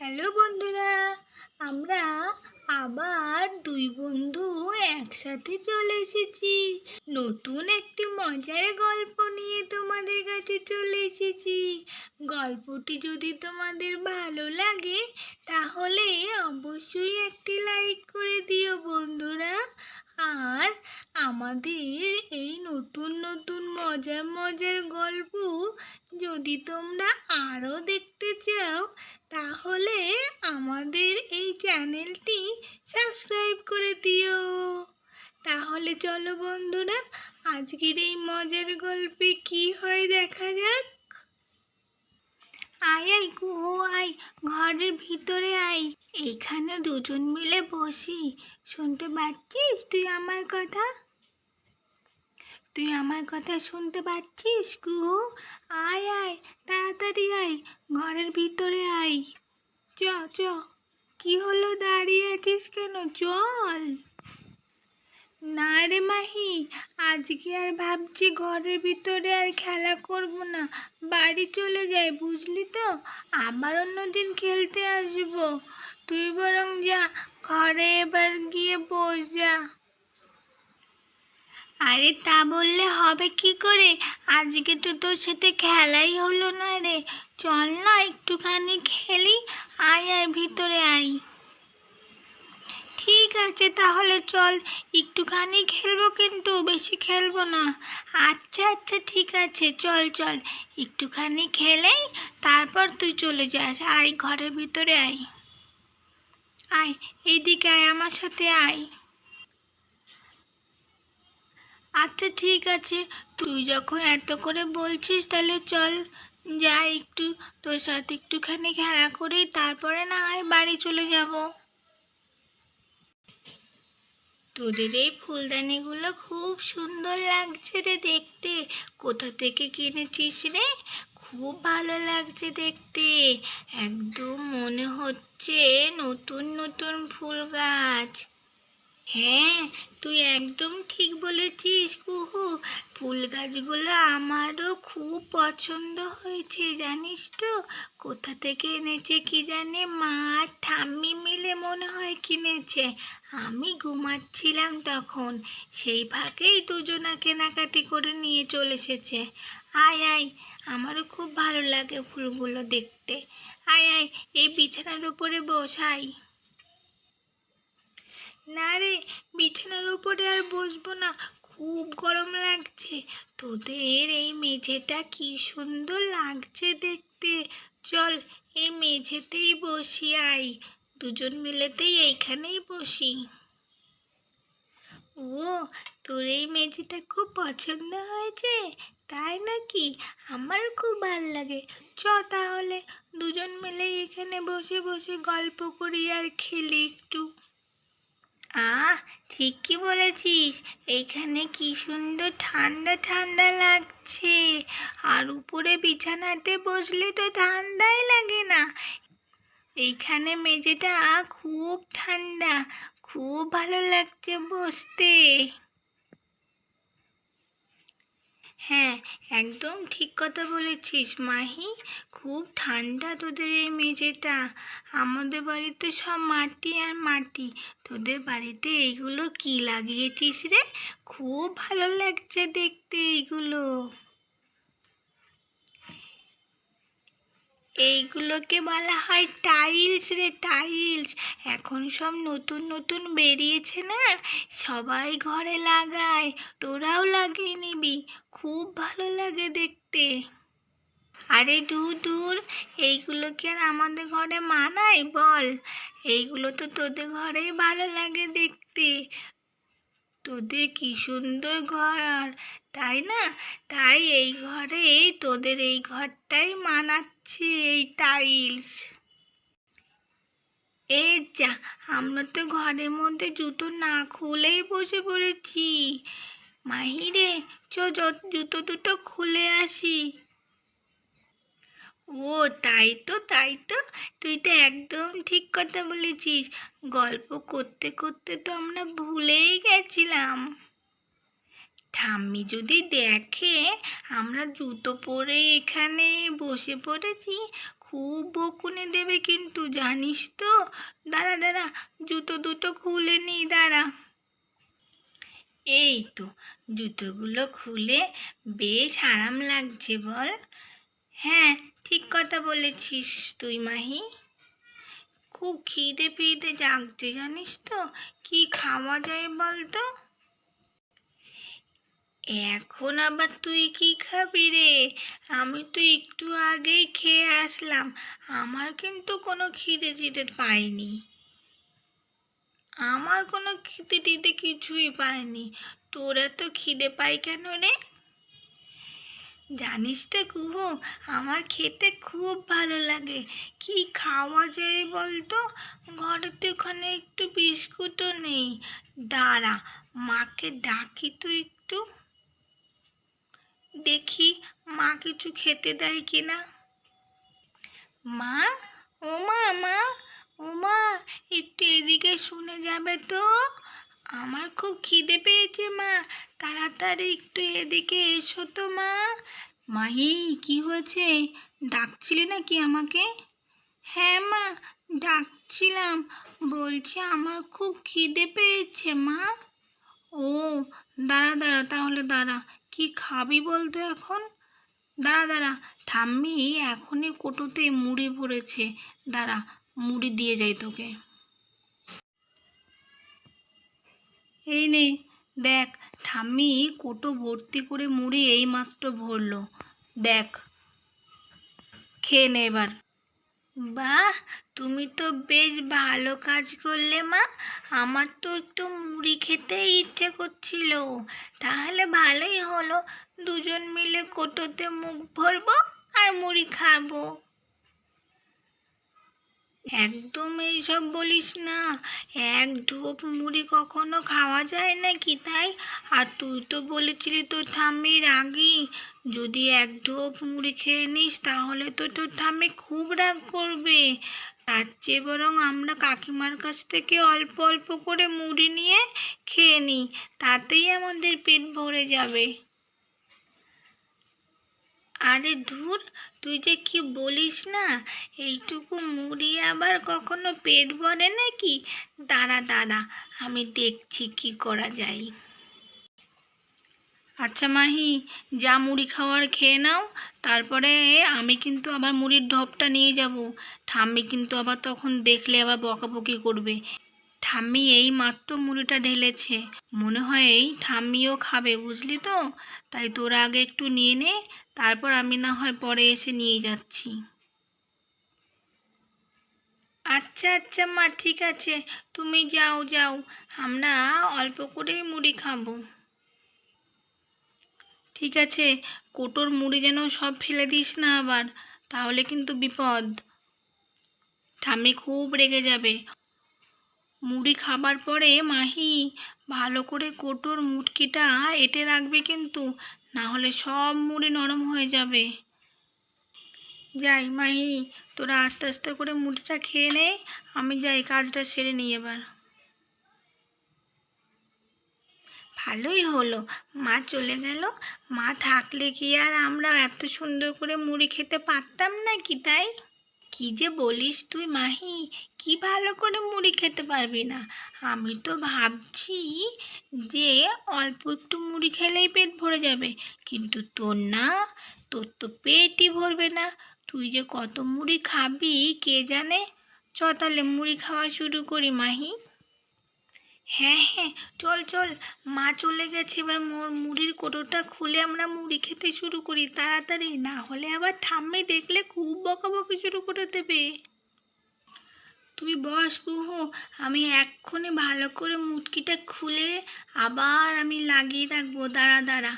Hello বন্ধুরা, আমরা আবার দুই বন্ধু একসাথে চলে এসেছি। নতুন একটি মজার গল্প নিয়ে তোমাদের কাছে চলে এসেছি। গল্পটি যদি তোমাদের ভালো লাগে, তাহলে অবশ্যই একটি লাইক করে দিও বন্ধুরা। আর আমাদের এই নতুন নতুন, মজার মজার গল্প যদি তোমরা আরও দেখতে চাও, তাহলে আমাদের এই চ্যানেলটি সাবস্ক্রাইব করে দিও। তাহলে চলো বন্ধুরা, আজকের এই মজার গল্পে কি হয় দেখা যাক। আয় আয় কুহু আয়, ঘরের ভিতরে আয়। এখানে দুজন মিলে বসি। শুনতে পাচ্ছিস তুই আমার কথা? তুই আমার কথা শুনতে পাচ্ছিস কুহু আয় আয়, তাড়াতাড়ি আয়, ঘরের ভিতরে আয়। চ চ। কি হলো? দাঁড়িয়ে আছিস কেন? চল। না রে মাহি, আজকে আর ভাবছি ঘরের ভিতরে আর খেলা করব না। বাড়ি চলে যাই, বুঝলি তো? আবার অন্যদিন খেলতে আসব। তুই বরং যা, ঘরে এবার গিয়ে বস যা। আরে তা বললে হবে কি করে? আজকে তো তোর সাথে খেলাই হলো না রে। চল না, একটুখানি খেলি, আয় আয়, ভিতরে আয়। ঠিক আছে, তাহলে চল। একটুখানি খেলব কিন্তু, বেশি খেলব না। আচ্ছা আচ্ছা ঠিক আছে, চল চল। একটুখানি খেলেই তারপর তুই চলে যাস। আয়, ঘরের ভিতরে আয়। আয়, এইদিকে আয়, আমার সাথে আয়। আচ্ছা ঠিক আছে। তুই যখন এত করে বলছিস, তাহলে চল। যা একটু তোর সাথে একটুখানি খেলা করি, তারপরে না হয় বাড়ি চলে যাব। তোদের এই ফুলদানিগুলো খুব সুন্দর লাগছে রে দেখতে। কোথা থেকে কিনেছিস রে? খুব ভালো লাগছে দেখতে। একদম মনে হচ্ছে নতুন নতুন ফুল গাছ। হ্যাঁ তুই একদম ঠিক বলেছিস, কুহু। ফুল গাছগুলো আমারও খুব পছন্দ হয়েছে, জানিস তো? কোথা থেকে এনেছে কি জানে মা ঠাম্মি মিলে মনে হয় কিনেছে। আমি ঘুমাচ্ছিলাম তখন। সেই ফাঁকেই দুজনা কেনাকাটি করে নিয়ে চলে এসেছে। আয় আয়, আমারও খুব ভালো লাগে ফুলগুলো দেখতে। আয় আয়, এই বিছানার উপরে বসাই না রে, বিছানার উপরে আর বসবো না, খুব গরম লাগছে। তোদের এই মেঝেটা কি সুন্দর লাগছে দেখতে। চল, এই মেঝেতেই বসি আই। দুজন মিলেতেই এইখানেই বসি। ও, তোর এই মেঝেটা খুব পছন্দ হয়েছে, তাই নাকি? আমার খুব ভালো লাগে। চ তাহলে, দুজন মিলে এখানে বসে বসে গল্প করি আর খেলি একটু। আহ, ঠিকই বলেছিস। এখানে কি সুন্দর ঠান্ডা ঠান্ডা লাগছে। আর উপরে বিছানাতে বসলে তো ঠান্ডাই লাগে না। এইখানে মেঝেটা খুব ঠান্ডা। খুব ভালো লাগছে বসতে। হ্যাঁ একদম ঠিক কথা বলেছিস মাহি। খুব ঠান্ডা তোদের এই মেঝেটা। আমাদের বাড়িতে সব মাটি আর মাটি। তোদের বাড়িতে এইগুলো কি লাগিয়েছিস রে? খুব ভালো লাগছে দেখতে এইগুলো। এইগুলোকে বলা হয় টাইলস রে, টাইলস। এখন সব নতুন নতুন বেরিয়েছে না? সবাই ঘরে লাগায়। তোরাও লাগিয়ে নিবি। খুব ভালো লাগে দেখতে। আরে দূর দূর, এইগুলো কি আর আমাদের ঘরে মানায়? বল, এইগুলো তো তোদের ঘরেই ভালো লাগে দেখতে। তোদের কি সুন্দর ঘর, তাই না? তাই এই ঘরে তোদের এই ঘরটাই মানাচ্ছে এই টাইলস। এই যা, আমরা তো ঘরের মধ্যে জুতো না খুলেই বসে পড়েছি। মাহিরে চ জুতো দুটো খুলে আসি। ও, তাই তো তাই তো। তুই তো একদম ঠিক কথা বলেছিস। গল্প করতে করতে তো আমরা ভুলেই গেছিলাম। ঠাম্মি যদি দেখে, আমরা জুতো পরে এখানে বসে পড়েছি। খুব বকুনে দেবে কিন্তু, জানিস তো? দাঁড়া দাঁড়া, জুতো দুটো খুলে নি, দাঁড়া। এই তো জুতোগুলো খুলে বেশ আরাম লাগছে বল। হ্যাঁ ঠিক কথা বলেছিস তুই মাহি। খুব খিদে ফিদে জাগছে জানিস তো, কি খাওয়া যায় বল তো এখন আবার তুই কি খাবি রে? আমি তো একটু আগেই খেয়ে আসলাম, আমার কিন্তু কোনো খিদে টিদে পাইনি। আমার কোনো খিদে টিদে কিছুই পাইনি তোর এত খিদে পাই কেন রে? জানিস তো কুহু, আমার খেতে খুব ভালো লাগে। কি খাওয়া যায় বলতো? ঘরে তো ওখানে একটু বিস্কুটও নেই। দাঁড়া, মাকে ডাকি তো একটু। দেখি মা কিছু খেতে দেয় কিনা। মা? ও মা মা? ও মা একটু এদিকে শুনে যাবে তো। আমার খুব খিদে পেয়েছে, মা। তাড়াতাড়ি একটু এদিকে এসো তো, মা। মাহি, কি হয়েছে? ডাকছিলি নাকি আমাকে? হ্যাঁ মা, ডাকছিলাম। বলছি আমার খুব খিদে পেয়েছে, মা। ও, দাঁড়া দাঁড়া, তাহলে দাঁড়া। কি খাবি বলতো এখন? দাঁড়া দাঁড়া। ঠাম্মি এখনই কোটোতে মুড়ি পড়েছে দাঁড়া মুড়ি দিয়ে যাই তোকে। এই নে, দেখ, ঠাম্মি কোটো ভর্তি করে মুড়ি এইমাত্র ভরল। দেখ, খেয়ে নে এবার। বাহ, তুমি তো বেশ ভালো কাজ করলে মা। আমার তো একটু মুড়ি খেতে ইচ্ছে করছিল। তাহলে ভালোই হলো। দুজন মিলে কোটোতে মুখ ভরবো আর মুড়ি খাব। একদম এইসব বলিস না। এক ঢোক মুড়ি কখনো খাওয়া যায় নাকি তাই? আর তুই তো বলেছিলি তোর ঠাম্মি রাগি। যদি এক ঢোক মুড়ি খেয়ে নিস তাহলে তো তোর ঠাম্মি খুব রাগ করবে। তার চেয়ে বরং আমরা কাকিমার কাছ থেকে অল্প অল্প করে মুড়ি নিয়ে খেয়ে নিই, তাতেই আমাদের পেট ভরে যাবে। আরে ধুর তুই যে কি বলিস না? এইটুকু মুড়ি আবার কখনো পেট ভরে নাকি? দাঁড়া দাঁড়া, আমি দেখছি কি করা যায়। আচ্ছা মাহি, যা মুড়ি খাওয়ার খেয়ে নাও, তারপরে আমি কিন্তু আবার মুড়ির ঢপটা নিয়ে যাব। ঠাম্মি কিন্তু আবার তখন দেখলে আবার বকাবকি করবে। ঠাম্মি এই মাত্র মুড়িটা ঢেলেছে। মনে হয় এই ঠাম্মিও খাবে, বুঝলি তো? তাই তোরা আগে একটু নিয়ে নে, তারপর আমি না হয় পরে এসে নিয়ে যাচ্ছি। আচ্ছা আচ্ছা মা, ঠিক আছে। তুমি যাও যাও। আমরা অল্প করেই মুড়ি খাব। ঠিক আছে, কোটোর মুড়ি যেন সব ফেলে দিস না আবার, তাহলে কিন্তু বিপদ। ঠাম্মি খুব রেগে যাবে। মুড়ি খাবার পরে মাহি, ভালো করে কোটোর মুটকিটা এঁটে রাখবে কিন্তু না হলে সব মুড়ি নরম হয়ে যাবে। যাই মাহি, তোরা আস্তে আস্তে করে মুড়িটা খেয়ে নে, আমি যাই কাজটা সেরে নিই এবার। ভালোই হলো। মা চলে গেল। মা থাকলে কি আর আমরা এত সুন্দর করে মুড়ি খেতে পারতাম না কি তাই? কি যে বলিস তুই মাহি? কি ভালো করে মুড়ি খেতে পারবি না? আমি তো ভাবছি যে অল্প একটু মুড়ি খেলেই পেট ভরে যাবে। কিন্তু তোর না, তোর তো পেটই ভরবে না। তুই যে কত মুড়ি খাবি কে জানে? চ তাহলে মুড়ি খাওয়া শুরু করি মাহি। হ্যাঁ হ্যাঁ চল চল। মা চলে গেছে, এবার মোর মুড়ির কোটোটা খুলে আমরা মুড়ি খেতে শুরু করি, তাড়াতাড়ি। না হলে আবার ঠাম্মি দেখলে খুব বকাবকি শুরু করে দেবে। তুই বস বুহু, আমি এক্ষুনি ভালো করে মুটকিটা খুলে আবার আমি লাগিয়ে রাখব। দাঁড়া দাঁড়া।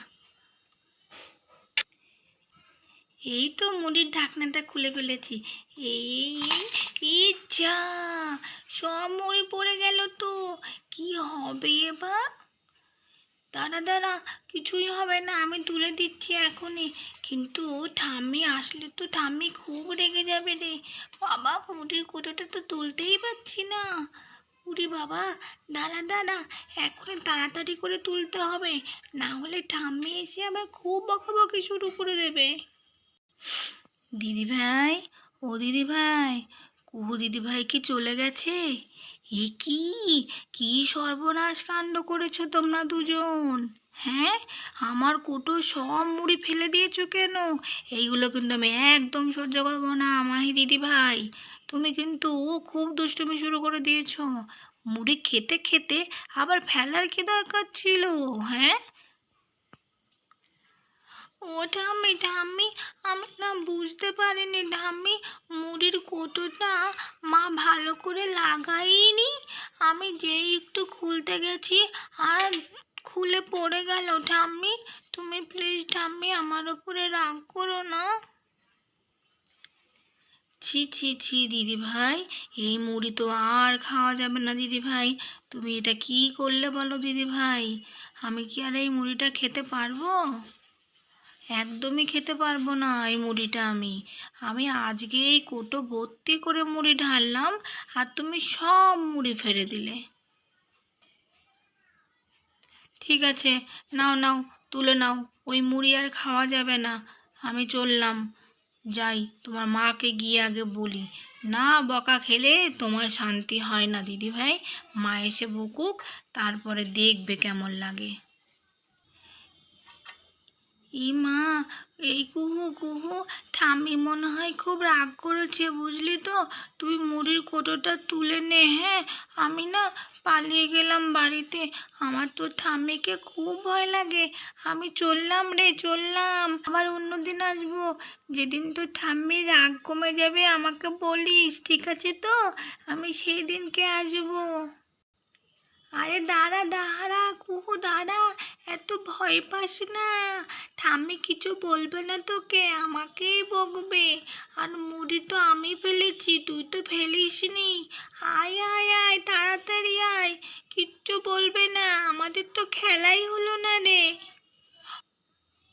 এই তো মুড়ির ঢাকনাটা খুলে ফেলেছি। এই যা, সব মুড়ি পড়ে গেল তো। কি হবে এবার? দাঁড়া দাঁড়া, কিছুই হবে না, আমি তুলে দিচ্ছি এখনই। কিন্তু ঠাম্মি আসলে তো ঠাম্মি খুব রেগে যাবে রে। বাবা, মুড়ির কোটোটা তো তুলতেই পারছি না। উরি বাবা, দাঁড়া দাঁড়া, এখনই তাড়াতাড়ি করে তুলতে হবে। না হলে ঠাম্মি এসে আবার খুব বকাবকি শুরু করে দেবে। দিদি ভাই, ও দিদি ভাই, কুহু দিদি ভাই কি চলে গেছে? এ কি? কি সর্বনাশ কাণ্ড করেছ তোমরা দুজন? হ্যাঁ আমার কোটো সব মুড়ি ফেলে দিয়েছ কেন? এইগুলো কিন্তু আমি একদম সহ্য করব না, মাহি দিদি ভাই। তুমি কিন্তু ও খুব দুষ্টুমি শুরু করে দিয়েছ। মুড়ি খেতে খেতে আবার ফেলার কি দরকার ছিল হ্যাঁ? ও ঠাম্মি ঠাম্মি আমি না বুঝতে পারিনি ঠাম্মি মুড়ির কোটোটা মা ভালো করে লাগাইনি? আমি যেই একটু খুলতে গেছি আর খুলে পড়ে গেল। ঠাম্মি তুমি প্লিজ ঠাম্মি আমার ওপরে রাগ করো না। ছি ছি ছি, দিদি ভাই, এই মুড়ি তো আর খাওয়া যাবে না দিদি ভাই। তুমি এটা কি করলে বলো দিদি ভাই? আমি কি আর এই মুড়িটা খেতে পারব? একদমই খেতে পারব না এই মুড়িটা আমি। আমি আজকে এই কোটো ভর্তি করে মুড়ি ঢাললাম আর তুমি সব মুড়ি ফেলে দিলে। ঠিক আছে, নাও নাও, তুলে নাও, ওই মুড়ি আর খাওয়া যাবে না, আমি চললাম। যাই, তোমার মাকে গিয়ে আগে বলি। না, বকা খেলে তোমার শান্তি হয় না দিদি ভাই মা এসে বকুক, তারপরে দেখবে কেমন লাগে। ই মা এই কুহু কুহু। ঠাম্মি মনে হয় খুব রাগ করেছে, বুঝলি তো? তুই মুড়ির কোটোটা তুলে নে হ্যাঁ? আমি না পালিয়ে গেলাম বাড়িতে। আমার তো ঠাম্মিকে খুব ভয় লাগে। আমি চললাম রে, চললাম। আবার অন্যদিন আসব। যেদিন তোর ঠাম্মির রাগ কমে যাবে, আমাকে বলিস, ঠিক আছে তো? আমি সেই দিনকে আসব। আরে দাঁড়া দাঁড়া, কুহু, দাঁড়া, এত ভয় পাস না। ঠাম্মি কিছু বলবে না তোকে, আমাকেই বকবে। আর মুড়ি তো আমি ফেলেছি, তুই তো ফেলিসনি। আয় আয় আয়, তাড়াতাড়ি আয়, কিচ্ছু বলবে না, আমাদের তো খেলাই হলো না রে।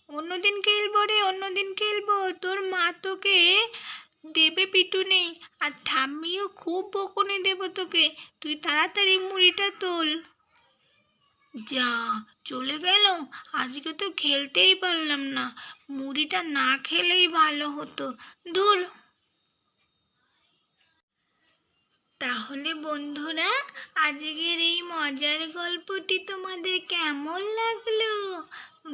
অন্যদিন খেলব রে, অন্যদিন খেলব, তোর মা তোকে দেবে পিটু নেই আর ঠাম্মিও খুব বকুনি দেবো তোকে। তুই তাড়াতাড়ি মুড়িটা তোল। যা, চলে গেল। আজকে তো খেলতেই পারলাম না। মুড়িটা না খেলেই ভালো হতো। ধুর। তাহলে বন্ধুরা, আজকের এই মজার গল্পটি তোমাদের কেমন লাগল?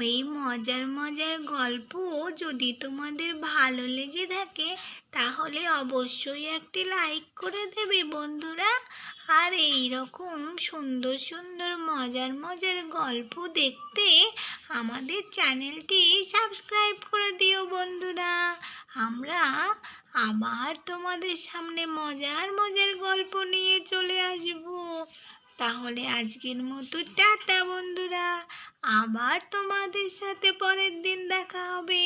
এই মজার মজার গল্প যদি তোমাদের ভালো লেগে থাকে, তাহলে অবশ্যই একটি লাইক করে দেবে বন্ধুরা। আর এই রকম সুন্দর সুন্দর, মজার মজার গল্প দেখতে আমাদের চ্যানেলটি সাবস্ক্রাইব করে দিও বন্ধুরা। আমরা আবার তোমাদের সামনে মজার মজার গল্প নিয়ে চলে আসব। তাহলে আজকের মতো টাটা বন্ধুরা। আবার তোমাদের সাথে পরের দিন দেখা হবে।